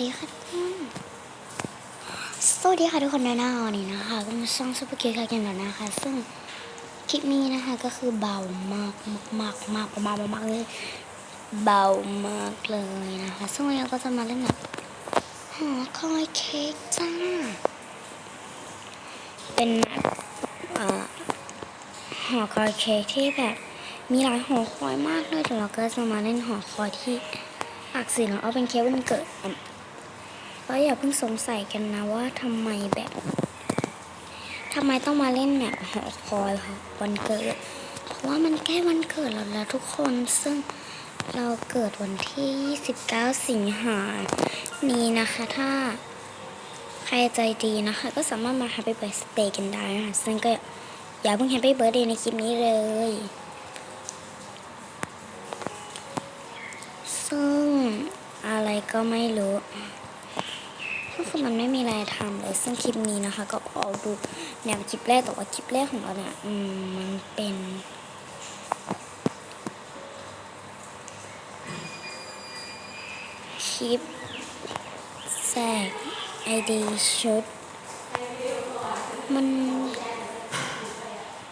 ดีค่ะทุกคน สวัสดีค่ะทุกคนในหน้าวันนี้นะคะก็มาช่องซุปเปอร์เกีย์กันแล้วนะคะ ซึ่งคลิปนี้นะคะก็คือเบามากมากมากมากมากมากเลยเบามากเลยนะคะ ซึ่งวันนี้เราก็จะมาเล่นแบบหอคอยเค้กจ้า เป็นแบบห่อหอคอยเค้กที่แบบมีหลายหอคอยมากเลยแต่เราก็จะมาเล่นหอคอยที่อักษรแล้วเอาเป็นเค้กวันเกิด อะก็อย่าเพิ่งสงสัยกันนะว่าทำไมแบบทำไมต้องมาเล่นแบบหอคอยค่ะวันเกิด เพราะว่ามันใกล้วันเกิดเราแล้วทุกคนซึ่งเราเกิดวันที่ 29 สิงหานี้นะคะ ถ้าใครใจดีนะคะ ก็สามารถมา Happy Birthday กันได้นะคะซึ่งก็อย่าเพิ่ง Happy Birthday ในคลิปนี้เลย ซึ่งอะไรก็ไม่รู้ ก็คือมันไม่มีอะไรทำเลยซึ่งคลิปนี้นะคะ ก็เอาดูแนวคลิปแรกแต่ว่าคลิปแรกของเราเนี่ยอืมมันเป็นคลิปแจกไอดีชุด มัน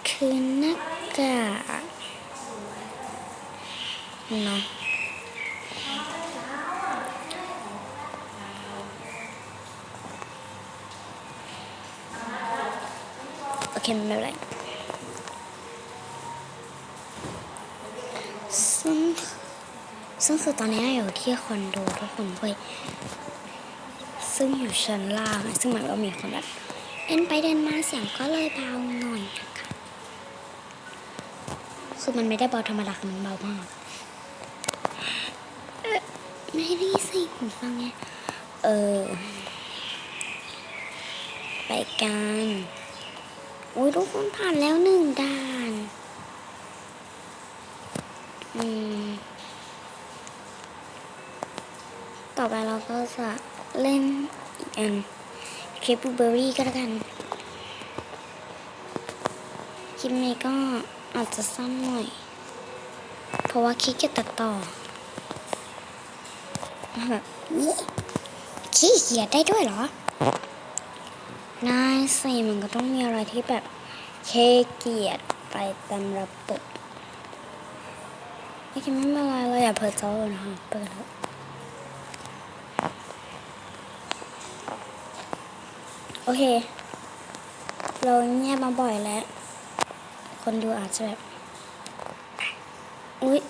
คือหน้ากากเนาะ โอเคไม่เป็นไรซึ่งซึ่งคือตอนนี้อยู่ที่คอนโดทุกคนเว้ยซึ่งอยู่ชั้นล่าง ซึ่งหมือนว่ามีคนแบบเดินไปเดินมาเสียงก็เลยเบาหน่อยนะคะคือมันไม่ได้เบาธรรมดาคือมันเบามากเอไม่ได้สิหูฟังไงเออ ไปกัน ทุกคนผ่านแล้วหนึ่งด่านอืมต่อไปเราก็จะเล่นอีกอันคปบูเบอรี่ก็แล้วกัน คลิปนี้ก็อาจจะสั้นหน่อย เพราะว่าคิดจะตัดต่อแบบนี้ขี้เกียจได้ด้วยเหรอนายสิมันก็ต้องมีอะไรที่แบบ เคเกียรไปตามระบบไม่คิดไม่เป็นไรเราอย่าเพิดเจ้าเลยนะคะเปิดแล้วโอเค เราเงียบมาบ่อยแล้ว คนดูอาจจะแบบ อุ๊ย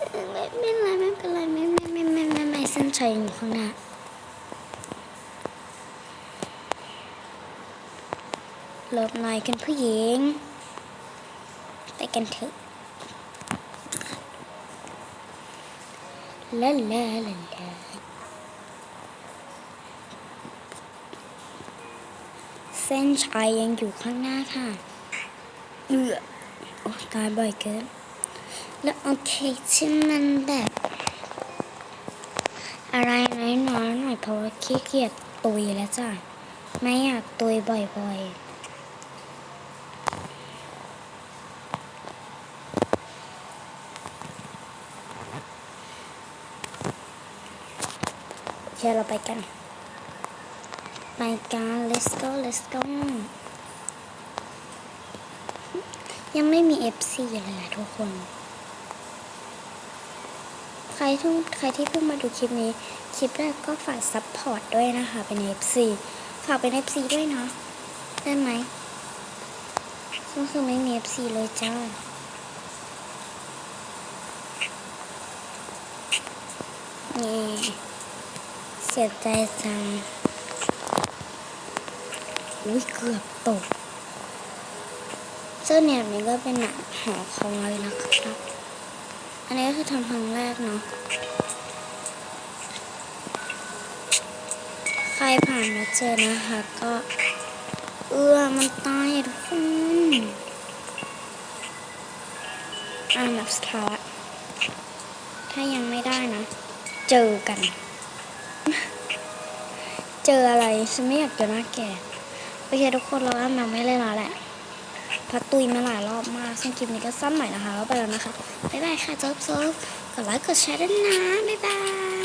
ไม่เป็นไรไม่เป็นไรไม่ไม่ไม่ไม่ไม่ไม่เส้นชัยอยู่ข้างหน้า หลบหน่อยกันผู้หญิง ไปกันเถอะลาลาลาลาเส้นชัยยังอยู่ข้างหน้าค่ะ เอือโอ้ตายบ่อยเกิน แล้วโอเคที่มันแบบ อะไรน้อยๆหน่อยเพราะว่าขี้เกียจตุยแล้วจ้ะ ไม่อยากตุยบ่อยๆ โอเคเราไปกัน ไปกัน let's go let's go ยังไม่มี FC เลยอะทุกคน ใครที่ใครที่เพิ่งมาดูคลิปนี้ คลิปแรกก็ฝากซัพพอร์ตด้วยนะคะ เป็น FC ฝากเป็น FC ด้วยเนาะ ได้ไหมซึ่งคือไม่มี FC เลยจ้า นี่ เสียใจจัง อุ้ยเกือบตกซึ่งเนี่ยนี้ก็เป็นหนังหอคอยนะครับ อันนี้ก็คือทำครั้งแรกเนาะ ใครผ่านมาเจอนะคะก็ เอื้อมันตายทุกคนอ่านแบบสคาร์ถ้ายังไม่ได้นะ เจอกัน เจออะไร ฉันไม่อยากเจอหน้าแกโอเคทุกคนเราอ่านแบบไม่เล่นแล้วแหละพัดตุยมาหลายรอบมากซึ่งคลิปนี้ก็สั้นหน่อยนะคะแล้วไปแล้วนะคะ บ๊ายบายค่ะเจิบเจิบกดไลค์กดแชร์ด้วยนะ บ๊ายบาย